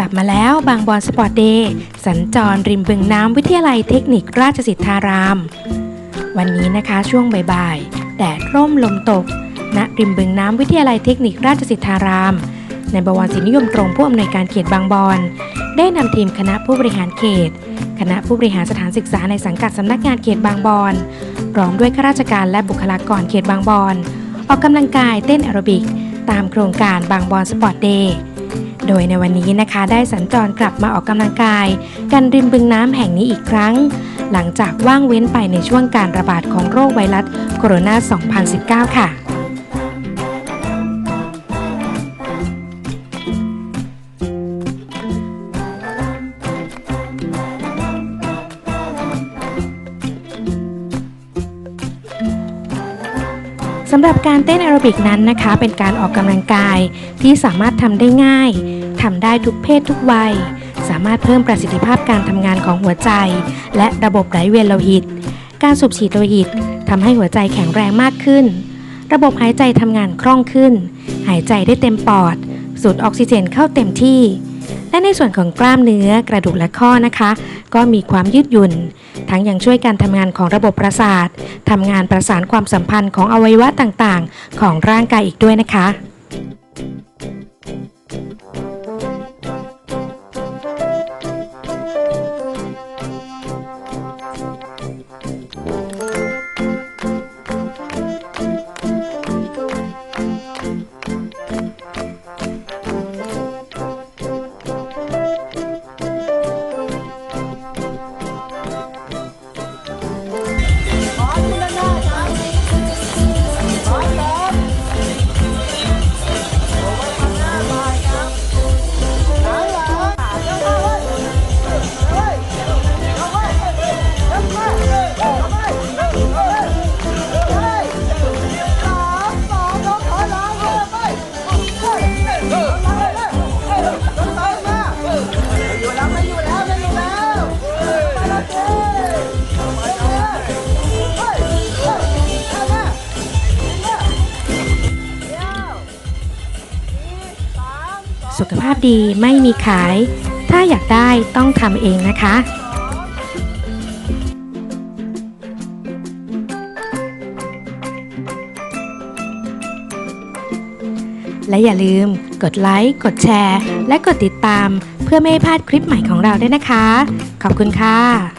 กลับมาแล้วบางบอนสปอร์ตเดย์สัญจรริมบึงน้ำวิทยาลัยเทคนิคราชสิทธาราม วันนี้นะคะช่วงบ่ายๆแดดร่มลมตก ณริมบึงน้ำวิทยาลัยเทคนิคราชสิทธาราม ในบวรศิลิยมตรงผู้อำนวยการเขตบางบอนได้นำทีมคณะผู้บริหารเขต คณะผู้บริหารสถานศึกษาในสังกัดสำนักงานเขตบางบอนพร้อมด้วยข้าราชการและบุคลากรเขตบางบอนออกกำลังกายเต้นแอโรบิก ตามโครงการบางบอนสปอร์ตเดย์โดยในวันนี้นะคะได้สัญจรกลับมาออกกำลังกาย กันริมบึงน้ำแห่งนี้อีกครั้ง หลังจากว่างเว้นไปในช่วงการระบาดของโรคไวรัสโคโรนา 2019 ค่ะสำหรับการเต้นแอโรบิกนั้นนะคะ เป็นการออกกำลังกายที่สามารถทำได้ง่ายทำได้ทุกเพศทุกวัย สามารถเพิ่มประสิทธิภาพการทำงานของหัวใจ และระบบไหลเวียนโลหิต การสูบฉีดโลหิตทำให้หัวใจแข็งแรงมากขึ้น ระบบหายใจทำงานคล่องขึ้น หายใจได้เต็มปอด สูดออกซิเจนเข้าเต็มที่ และในส่วนของกล้ามเนื้อกระดูกและข้อนะคะ ก็มีความยืดหยุ่น ทั้งยังช่วยการทำงานของระบบประสาททำงานประสานความสัมพันธ์ของอวัยวะต่างๆ ของร่างกายอีกด้วยนะคะ สุขภาพดีไม่มีขาย ถ้าอยากได้ต้องทำเองนะคะ และอย่าลืมกดไลค์ กดแชร์ และกดติดตาม เพื่อไม่ให้พลาดคลิปใหม่ของเราด้วยนะคะ ขอบคุณค่ะ